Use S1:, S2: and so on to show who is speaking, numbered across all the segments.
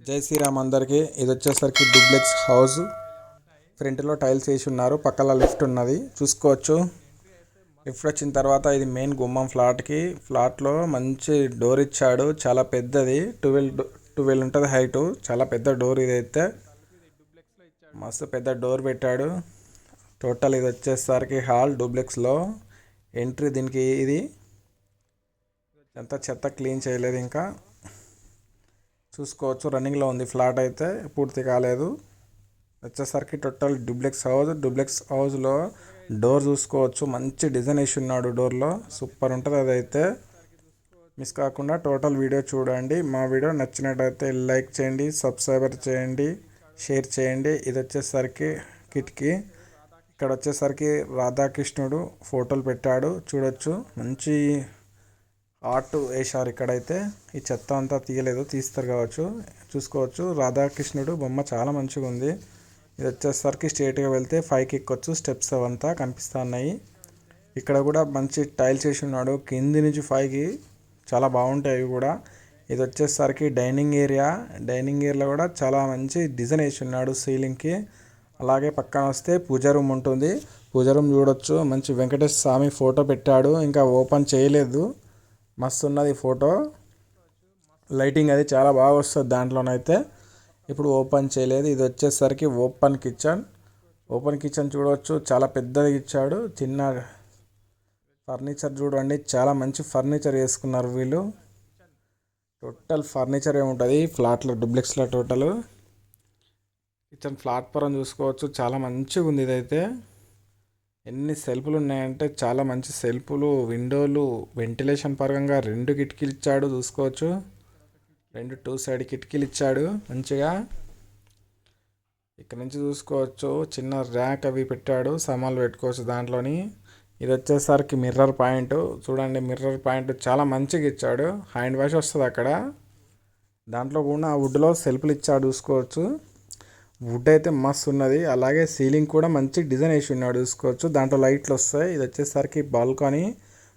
S1: జై శ్రీరామ్ అందరికి. ఇది వచ్చేసరికి డూప్లెక్స్ హౌస్. ఫ్రంట్లో టైల్స్ వేసి ఉన్నారు. పక్కల లిఫ్ట్ ఉన్నది. చూసుకోవచ్చు. లిఫ్ట్ వచ్చిన తర్వాత ఇది మెయిన్ గుమ్మం ఫ్లాట్కి ఫ్లాట్లో మంచి డోర్ ఇచ్చాడు. చాలా పెద్దది. ట్వెల్వ్ ట్వెల్వ్ ఉంటుంది హైట్. చాలా పెద్ద డోర్ ఇదైతే. మస్తు పెద్ద డోర్ పెట్టాడు. టోటల్ ఇది వచ్చేసరికి హాల్ డూప్లెక్స్లో ఎంట్రీ దీనికి ఇది. ఎంత చెత్త క్లీన్ చేయలేదు ఇంకా. చూసుకోవచ్చు. రన్నింగ్లో ఉంది. ఫ్లాట్ అయితే పూర్తి కాలేదు. వచ్చేసరికి టోటల్ డూప్లెక్స్ హౌస్. డూప్లెక్స్ హౌస్లో డోర్ చూసుకోవచ్చు. మంచి డిజైన్ వేసి ఉన్నాడు డోర్లో. సూపర్ ఉంటుంది అదైతే. మిస్ కాకుండా టోటల్ వీడియో చూడండి. మా వీడియో నచ్చినట్టయితే లైక్ చేయండి సబ్స్క్రైబర్ చేయండి షేర్ చేయండి. ఇది వచ్చేసరికి కిటికీ. ఇక్కడ వచ్చేసరికి రాధాకృష్ణుడు ఫోటోలు పెట్టాడు. చూడొచ్చు. మంచి ఆర్ట్ వేశారు ఇక్కడైతే. ఈ చెత్త అంతా తీయలేదు తీస్తారు కావచ్చు. చూసుకోవచ్చు. రాధాకృష్ణుడు బొమ్మ చాలా మంచిగా ఉంది. ఇది వచ్చేసరికి స్ట్రేట్గా వెళ్తే ఫైవ్కి ఎక్కొచ్చు. స్టెప్స్ అవంతా కనిపిస్తూ ఉన్నాయి. ఇక్కడ కూడా మంచి టైల్స్ వేసి ఉన్నాడు. కింది నుంచి ఫైవ్కి చాలా బాగుంటాయి అవి కూడా. ఇది వచ్చేసరికి డైనింగ్ ఏరియా. డైనింగ్ ఏరియాలో కూడా చాలా మంచి డిజైన్ వేసి ఉన్నాడు సీలింగ్కి అలాగే పక్కన వస్తే పూజ రూమ్ ఉంటుంది. పూజ రూమ్ చూడొచ్చు. మంచి వెంకటేశ్వర స్వామి ఫోటో పెట్టాడు. ఇంకా ఓపెన్ చేయలేదు. మస్తు ఉన్నది ఫోటో. లైటింగ్ అది చాలా బాగా వస్తుంది దాంట్లోనైతే. ఇప్పుడు ఓపెన్ చేయలేదు. ఇది వచ్చేసరికి ఓపెన్ కిచెన్ ఓపెన్ కిచెన్ చూడవచ్చు చాలా పెద్దది ఇచ్చాడు. చిన్న ఫర్నిచర్ చూడండి. చాలా మంచి ఫర్నిచర్ వేసుకున్నారు వీళ్ళు. టోటల్ ఫర్నిచర్ ఏముంటుంది? ఫ్లాట్లో డూప్లెక్స్లో టోటల్ కిచెన్ ప్లాట్ఫారం చూసుకోవచ్చు. చాలా మంచిగా ఉంది ఇదైతే. ఎన్ని సెల్ఫ్లు ఉన్నాయంటే చాలా మంచి సెల్ఫ్లు విండోలు వెంటిలేషన్ పరంగా రెండు కిటికీలు ఇచ్చాడు చూసుకోవచ్చు. రెండు టూ సైడ్ కిటికీలు ఇచ్చాడు మంచిగా. ఇక్కడ నుంచి చూసుకోవచ్చు చిన్న ర్యాక్ అవి పెట్టాడు సామాన్లు పెట్టుకోవచ్చు దాంట్లోని. ఇది వచ్చేసరికి మిర్రర్ పాయింట్ చూడండి మిర్రర్ పాయింట్ చాలా మంచిగా ఇచ్చాడు. హ్యాండ్ వాష్ వస్తుంది అక్కడ. దాంట్లో కూడా వుడ్లో సెల్ఫ్లు ఇచ్చాడు చూసుకోవచ్చు. వుడ్ అయితే మస్తు ఉన్నది. అలాగే సీలింగ్ కూడా మంచి డిజైన్ వేసి ఉన్నాడు చూసుకోవచ్చు. దాంట్లో లైట్లు వస్తాయి. ఇది వచ్చేసరికి బాల్కనీ.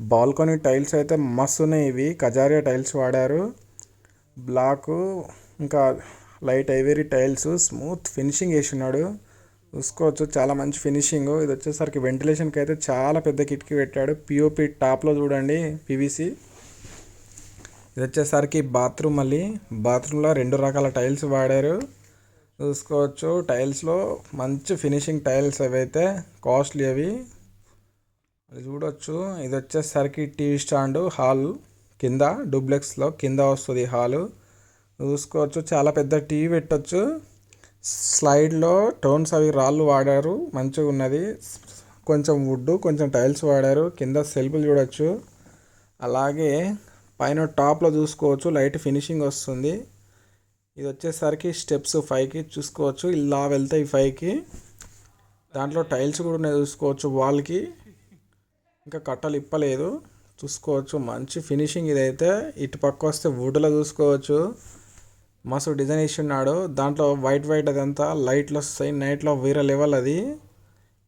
S1: బాల్కనీ టైల్స్ అయితే మస్తు ఉన్నాయి ఇవి. కజారియా టైల్స్ వాడారు. బ్లాక్ ఇంకా light ivory tiles smooth finishing వేసి ఉన్నాడు. చూసుకోవచ్చు చాలా మంచి ఫినిషింగ్. ఇది వచ్చేసరికి వెంటిలేషన్కి అయితే చాలా పెద్ద కిటికీ పెట్టాడు. పిఓపి టాప్లో చూడండి పివిసి ఇది వచ్చేసరికి బాత్రూమ్ మళ్ళీ. బాత్రూంలో రెండు రకాల టైల్స్ వాడారు. చూసుకోవచ్చు. టైల్స్లో మంచి ఫినిషింగ్ టైల్స్ అవైతే కాస్ట్లీ అవి అది చూడొచ్చు. ఇది వచ్చేసరికి టీవీ స్టాండ్ హాల్ కింద డూప్లెక్స్లో కింద వస్తుంది హాలు. చూసుకోవచ్చు. చాలా పెద్ద టీవీ పెట్టచ్చు. స్లైడ్లో టోన్స్ అవి రాళ్ళు వాడారు. మంచిగా ఉన్నది. కొంచెం వుడ్ కొంచెం టైల్స్ వాడారు. కింద సెల్ఫ్లు చూడొచ్చు. అలాగే పైన టాప్లో చూసుకోవచ్చు. లైట్ ఫినిషింగ్ వస్తుంది. ఇది వచ్చేసరికి స్టెప్స్ ఫైవ్కి చూసుకోవచ్చు. ఇలా వెళ్తాయి ఫైవ్కి. దాంట్లో టైల్స్ కూడా ఉన్నాయి చూసుకోవచ్చు వాల్కి. ఇంకా కట్టలు ఇప్పలేదు. చూసుకోవచ్చు. మంచి ఫినిషింగ్ ఇదైతే. ఇటు పక్క వస్తే వుడ్లో చూసుకోవచ్చు. మస్తు డిజైన్ ఇచ్చి ఉన్నాడు దాంట్లో వైట్ వైట్ అదంతా. లైట్లు వస్తాయి. నైట్లో వేరే లెవెల్ అది.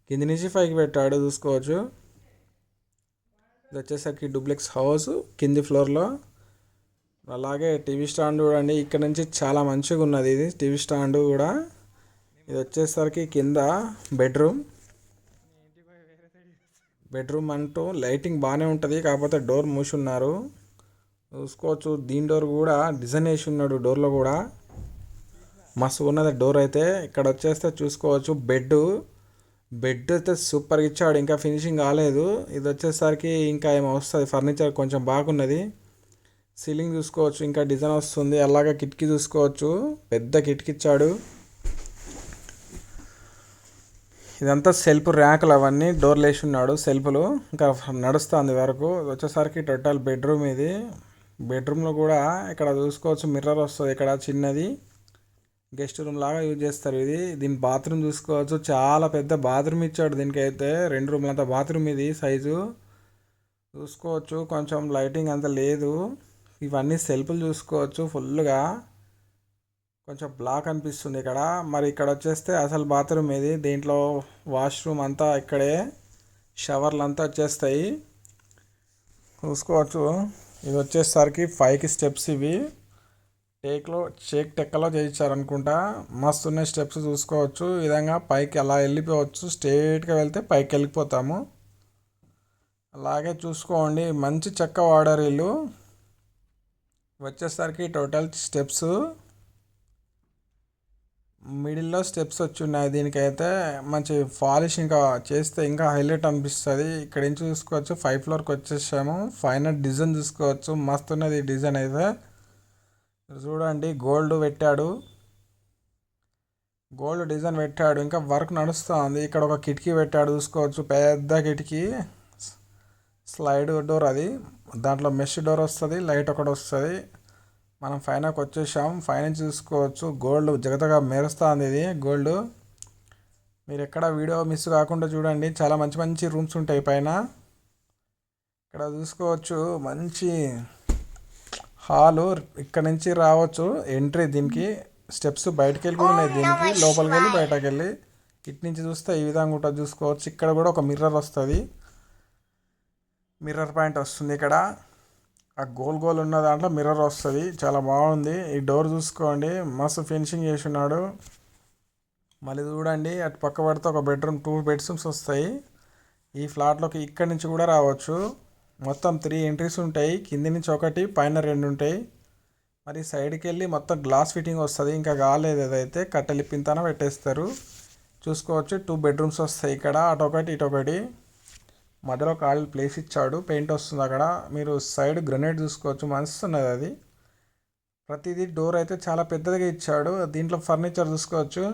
S1: కింది నుంచి పైకి పెట్టాడు చూసుకోవచ్చు. ఇది వచ్చేసరికి డూప్లెక్స్ హౌస్. కింది ఫ్లోర్లో. అలాగే టీవీ స్టాండ్ చూడండి ఇక్కడ నుంచి చాలా మంచిగా ఉన్నది ఇది. టీవీ స్టాండ్ కూడా. ఇది వచ్చేసరికి కింద బెడ్రూమ్. బెడ్రూమ్ అంటూ లైటింగ్ బాగానే ఉంటుంది కాకపోతే డోర్ మూసి ఉన్నారు చూసుకోవచ్చు దీని డోర్ కూడా డిజైన్ వేసి ఉన్నాడు డోర్లో కూడా. మస్తు ఉన్నది డోర్ అయితే. ఇక్కడ వచ్చేస్తే చూసుకోవచ్చు బెడ్ బెడ్ అయితే సూపర్గా ఇచ్చాడు ఇంకా ఫినిషింగ్ కాలేదు. ఇది వచ్చేసరికి ఇంకా ఏమో వస్తుంది ఫర్నిచర్ కొంచెం బాగున్నది. సీలింగ్ చూసుకోవచ్చు ఇంకా డిజైన్ వస్తుంది. అలాగా కిటికీ చూసుకోవచ్చు. పెద్ద కిటికీ ఇచ్చాడు. ఇదంతా సెల్ఫ్ ర్యాకులు అవన్నీ. డోర్లు వేసి ఉన్నాడు సెల్ఫ్లు. ఇంకా నడుస్తుంది వరకు. వచ్చేసరికి టోటల్ బెడ్రూమ్ ఇది. బెడ్రూమ్లో కూడా ఇక్కడ చూసుకోవచ్చు. మిర్రర్ వస్తుంది ఇక్కడ చిన్నది. గెస్ట్ రూమ్ లాగా యూజ్ చేస్తారు ఇది. దీని బాత్రూమ్ చూసుకోవచ్చు. చాలా పెద్ద బాత్రూమ్ ఇచ్చాడు దీనికి అయితే రెండు రూమ్లంతా బాత్రూమ్ ఇది సైజు. చూసుకోవచ్చు. కొంచెం లైటింగ్ అంత లేదు. ఇవన్నీ సెల్ఫ్లు చూసుకోవచ్చు ఫుల్గా కొంచెం బ్లాక్ అనిపిస్తుంది ఇక్కడ. మరి ఇక్కడ వచ్చేస్తే అసలు బాత్రూమ్ ఇది దీంట్లో వాష్రూమ్ అంతా ఇక్కడే. షవర్లు అంతా వచ్చేస్తాయి. చూసుకోవచ్చు. ఇది వచ్చేసరికి ఫైవ్కి స్టెప్స్ ఇవి. టేక్లో చేక్ టెక్కలో చేయించారు అనుకుంటా మస్తు ఉన్నాయి స్టెప్స్ చూసుకోవచ్చు. ఈ విధంగా పైకి అలా వెళ్ళిపోవచ్చు. స్ట్రేట్గా వెళ్తే పైకి వెళ్ళిపోతాము. అలాగే చూసుకోండి. మంచి చెక్క వాడారు వీళ్ళు. వచ్చేసరికి టోటల్ స్టెప్స్ మిడిల్లో స్టెప్స్ వచ్చి ఉన్నాయి దీనికైతే మంచి పాలిష్ ఇంకా చేస్తే ఇంకా హైలైట్ అనిపిస్తుంది. ఇక్కడ నుంచి చూసుకోవచ్చు? ఫైవ్ ఫ్లోర్కి వచ్చేసాము. ఫైనల్ డిజైన్ చూసుకోవచ్చు. మస్తు ఉన్నది డిజైన్ అయితే. చూడండి గోల్డ్ పెట్టాడు. గోల్డ్ డిజైన్ పెట్టాడు. ఇంకా వర్క్ నడుస్తూ ఉంది. ఇక్కడ ఒక కిటికీ పెట్టాడు. చూసుకోవచ్చు. పెద్ద కిటికీ. స్లైడ్ డోర్ అది. దాంట్లో మెష్ డోర్ వస్తుంది లైట్ ఒకటి వస్తుంది. మనం ఫైనల్కి వచ్చేసాం. ఫైనల్ చూసుకోవచ్చు. గోల్డ్ జగతగా మెరుస్తుంది ఇది గోల్డ్. మీరు ఎక్కడ వీడియో మిస్ కాకుండా చూడండి. చాలా మంచి మంచి రూమ్స్ ఉంటాయి పైన. ఇక్కడ చూసుకోవచ్చు. మంచి హాలు ఇక్కడ నుంచి రావచ్చు. ఎంట్రీ దీనికి. స్టెప్స్ బయటకు వెళ్ళి కూడా ఉన్నాయి దీనికి. లోపలికి వెళ్ళి బయటకు వెళ్ళి ఇటు నుంచి చూస్తే ఈ విధంగా ఉంటుంది చూసుకోవచ్చు. ఇక్కడ కూడా ఒక మిర్రర్ వస్తుంది. మిర్రర్ పాయింట్ వస్తుంది ఇక్కడ. ఆ గోల్ గోల్ ఉన్న దాంట్లో మిర్రర్ వస్తుంది. చాలా బాగుంది. ఈ డోర్ చూసుకోండి. మస్తు ఫినిషింగ్ చేసి ఉన్నాడు మళ్ళీ చూడండి. అటు పక్క పడితే ఒక బెడ్రూమ్ టూ బెడ్రూమ్స్ వస్తాయి. ఈ ఫ్లాట్లోకి ఇక్కడి నుంచి కూడా రావచ్చు. మొత్తం త్రీ ఎంట్రీస్ ఉంటాయి. కింది నుంచి ఒకటి పైన రెండు ఉంటాయి. మరి సైడ్కి వెళ్ళి మొత్తం గ్లాస్ ఫిట్టింగ్ వస్తుంది. ఇంకా కాలేదు ఏదైతే కట్టెలిప్పింతన పెట్టేస్తారు. చూసుకోవచ్చు. టూ బెడ్రూమ్స్ వస్తాయి ఇక్కడ. అటొకటి ఇటొకటి మధ్యలో ఖాళీ ప్లేస్ ఇచ్చాడు పెయింట్ వస్తుంది అక్కడ. మీరు సైడ్ గ్రనేడ్ చూసుకోవచ్చు ఉన్నది అది. ప్రతిదీ డోర్ అయితే చాలా పెద్దదిగా ఇచ్చాడు. దీంట్లో ఫర్నిచర్ చూసుకోవచ్చు.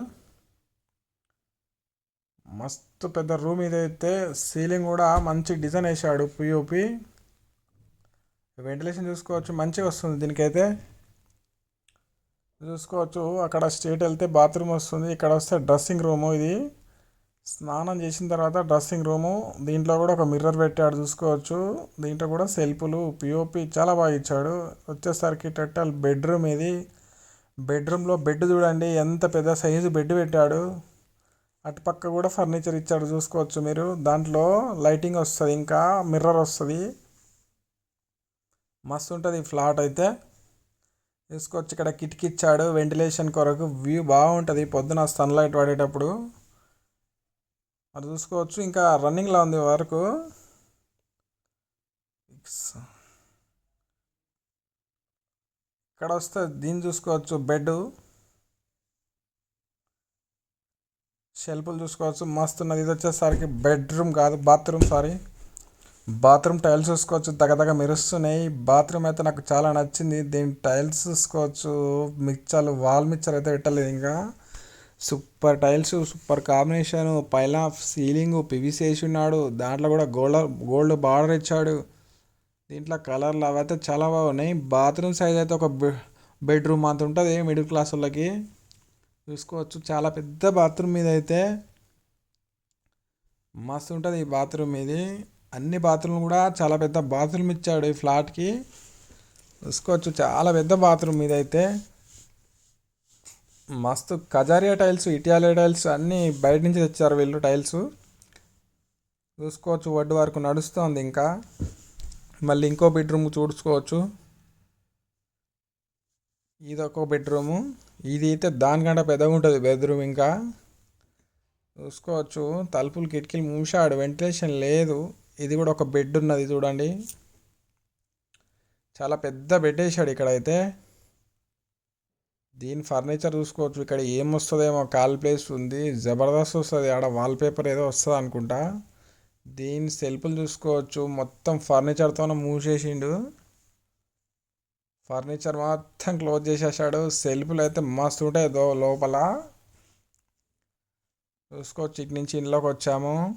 S1: మస్తు పెద్ద రూమ్ ఇదైతే సీలింగ్ కూడా మంచి డిజైన్ వేసాడు పిఓపి వెంటిలేషన్ చూసుకోవచ్చు మంచిగా వస్తుంది దీనికైతే. చూసుకోవచ్చు అక్కడ స్టేట్ వెళ్తే బాత్రూమ్ వస్తుంది. ఇక్కడ వస్తే డ్రెస్సింగ్ రూము ఇది. స్నానం చేసిన తర్వాత డ్రెస్సింగ్ రూము దీంట్లో కూడా ఒక మిర్రర్ పెట్టాడు చూసుకోవచ్చు. దీంట్లో కూడా సెల్ఫ్లు పిఓపి చాలా బాగా ఇచ్చాడు. వచ్చేసరికి టోటల్ బెడ్రూమ్ ఇది. బెడ్రూమ్లో బెడ్ చూడండి ఎంత పెద్ద సైజు బెడ్ పెట్టాడు. అటుపక్క కూడా ఫర్నిచర్ ఇచ్చాడు చూసుకోవచ్చు మీరు. దాంట్లో లైటింగ్ వస్తుంది ఇంకా మిర్రర్ వస్తుంది. మస్తు ఉంటుంది ఫ్లాట్ అయితే. చూసుకోవచ్చు ఇక్కడ కిటికీ ఇచ్చాడు వెంటిలేషన్ కొరకు. వ్యూ బాగుంటుంది పొద్దున సన్లైట్ పడేటప్పుడు. మరి చూసుకోవచ్చు. ఇంకా రన్నింగ్లో ఉంది వరకు. ఇక్కడ వస్తే దీన్ని చూసుకోవచ్చు. బెడ్ షెల్ఫ్లు చూసుకోవచ్చు. మస్తు ఉన్నది ఇది వచ్చేసరికి బెడ్రూమ్ కాదు బాత్రూమ్ సారీ బాత్రూమ్ టైల్స్ చూసుకోవచ్చు. దగ్గదగ మెరుస్తున్నాయి. బాత్రూమ్ అయితే నాకు చాలా నచ్చింది. దీని టైల్స్ చూసుకోవచ్చు. మిక్చర్లు వాల్ మిక్చర్ అయితే పెట్టలేదు ఇంకా. సూపర్ టైల్స్ సూపర్ కాంబినేషన్ పైన సీలింగ్ పివిసి వేసి ఉన్నాడు దాంట్లో కూడా గోల్డ్ గోల్డ్ బార్డర్ ఇచ్చాడు. దీంట్లో కలర్లు అవైతే చాలా బాగున్నాయి. బాత్రూమ్ సైజ్ అయితే ఒక బెడ్రూమ్ అంత ఉంటుంది మిడిల్ క్లాస్ వాళ్ళకి. చూసుకోవచ్చు. చాలా పెద్ద బాత్రూమ్ మీద అయితే మస్తు ఉంటుంది ఈ బాత్రూమ్ ఇది అన్ని బాత్రూమ్ కూడా చాలా పెద్ద బాత్రూమ్ ఇచ్చాడు ఈ ఫ్లాట్కి. చూసుకోవచ్చు. చాలా పెద్ద బాత్రూమ్ మీద అయితే మస్తు కజారియా టైల్స్ ఇటియాలే టైల్స్ అన్నీ బయట నుంచి తెచ్చారు వీళ్ళు టైల్స్. చూసుకోవచ్చు వడ్డు వరకు నడుస్తుంది ఇంకా. మళ్ళీ ఇంకో బెడ్రూమ్ చూసుకోవచ్చు. ఇది ఒక బెడ్రూము. ఇది అయితే దానికంటే పెద్దగా ఉంటుంది బెడ్రూమ్ ఇంకా. చూసుకోవచ్చు తలుపులు కిటికీలు మూసాడు వెంటిలేషన్ లేదు. ఇది కూడా ఒక బెడ్ ఉన్నది చూడండి. చాలా పెద్ద బెడ్ వేసాడు ఇక్కడైతే. దీని ఫర్నిచర్ చూసుకోవచ్చు. ఇక్కడ ఏం వస్తుందేమో కాల్ ప్లేస్ ఉంది. జబర్దస్త్ వస్తుంది. ఆడ వాల్ పేపర్ ఏదో వస్తుంది అనుకుంటా. దీని సెల్ఫ్లు చూసుకోవచ్చు. మొత్తం ఫర్నిచర్తోనే మూసేసిండు. ఫర్నిచర్ మొత్తం క్లోజ్ చేసేసాడు. సెల్ఫ్లు అయితే మస్తు ఉంటాయి దో లోపల. చూసుకోవచ్చు. ఇటు నుంచి ఇంట్లోకి వచ్చాము.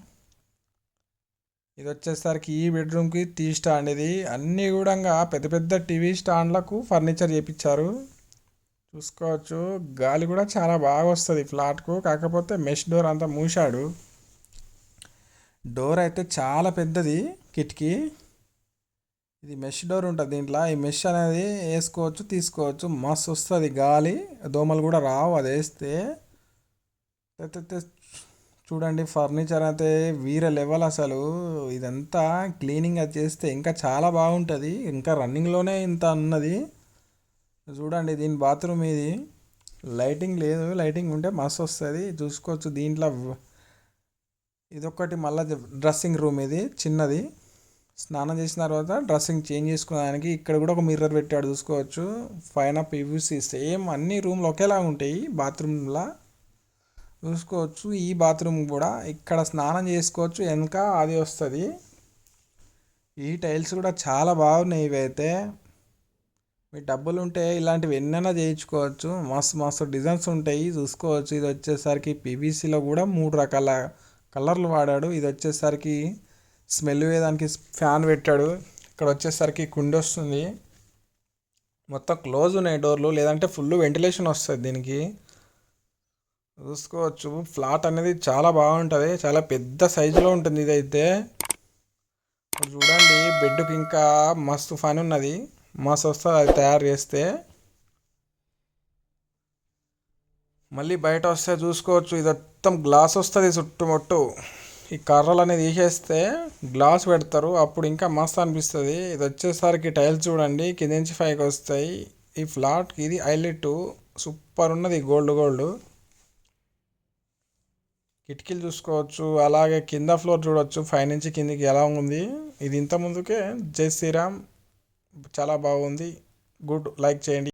S1: ఇది వచ్చేసరికి ఈ బెడ్రూమ్కి టీ స్టాండ్ ఇది. అన్నీ కూడా పెద్ద పెద్ద టీవీ స్టాండ్లకు ఫర్నిచర్ చేపించారు. చూసుకోవచ్చు. గాలి కూడా చాలా బాగా వస్తుంది ఫ్లాట్కు. కాకపోతే మెష్ డోర్ అంతా మూసాడు డోర్ అయితే చాలా పెద్దది కిటికీ. ఇది మెష్ డోర్ ఉంటుంది దీంట్లో. ఈ మెష్ అనేది వేసుకోవచ్చు తీసుకోవచ్చు. మస్తు వస్తుంది గాలి. దోమలు కూడా రావు అది వేస్తే. చూడండి ఫర్నిచర్ అయితే వీర లెవెల్ అసలు ఇదంతా క్లీనింగ్ అది చేస్తే ఇంకా చాలా బాగుంటుంది ఇంకా రన్నింగ్లోనే ఇంత ఉన్నది చూడండి దీని బాత్రూమ్ ఇది. లైటింగ్ లేదు. లైటింగ్ ఉంటే మస్తు వస్తుంది. చూసుకోవచ్చు దీంట్లో. ఇదొకటి మళ్ళీ డ్రెస్సింగ్ రూమ్ ఇది చిన్నది. స్నానం చేసిన తర్వాత డ్రెస్సింగ్ చేంజ్ చేసుకోవడానికి ఇక్కడ కూడా ఒక మిర్రర్ పెట్టాడు చూసుకోవచ్చు. పైన పీవీసీ సేమ్ అన్ని రూమ్లు ఒకేలా ఉంటాయి బాత్రూమ్లా. చూసుకోవచ్చు ఈ బాత్రూమ్ కూడా. ఇక్కడ స్నానం చేసుకోవచ్చు వెనక అది వస్తుంది. ఈ టైల్స్ కూడా చాలా బాగున్నాయి ఇవైతే. మీ డబ్బులు ఉంటే ఇలాంటివి ఎన్నైనా చేయించుకోవచ్చు. మస్తు మస్తు డిజైన్స్ ఉంటాయి. చూసుకోవచ్చు. ఇది వచ్చేసరికి పీవీసీలో కూడా మూడు రకాల కలర్లు వాడాడు. ఇది వచ్చేసరికి స్మెల్ వేయడానికి ఫ్యాన్ పెట్టాడు. ఇక్కడ వచ్చేసరికి కుండి వస్తుంది. మొత్తం క్లోజ్ ఉన్నాయి డోర్లు. లేదంటే ఫుల్ వెంటిలేషన్ వస్తుంది దీనికి. చూసుకోవచ్చు. ఫ్లాట్ అనేది చాలా బాగుంటుంది. చాలా పెద్ద సైజులో ఉంటుంది ఇదైతే. చూడండి బెడ్కి ఇంకా మస్తు ఫన్ ఉన్నది. మస్తు సంస్థ అది తయారు చేస్తే మళ్ళీ బయట వస్తే చూసుకోవచ్చు. ఇది మొత్తం గ్లాస్ వస్తుంది చుట్టుముట్టు ఈ కర్రలు అనేది తీసేస్తే గ్లాస్ పెడతారు. అప్పుడు ఇంకా మస్తు అనిపిస్తుంది. ఇది వచ్చేసరికి టైల్స్ చూడండి. కింద నుంచి పైకి వస్తాయి. ఈ ఫ్లాట్కి ఇది హైలైట్. సూపర్ ఉన్నది. Gold gold. కిటికీలు చూసుకోవచ్చు. అలాగే కింద ఫ్లోర్ చూడవచ్చు ఫైవ్ నుంచి కిందికి ఎలా ఉంది. ఇది ఇంత ముందుకే జై శ్రీరామ్ చాలా బాగుంది. గుడ్. లైక్ చేయండి.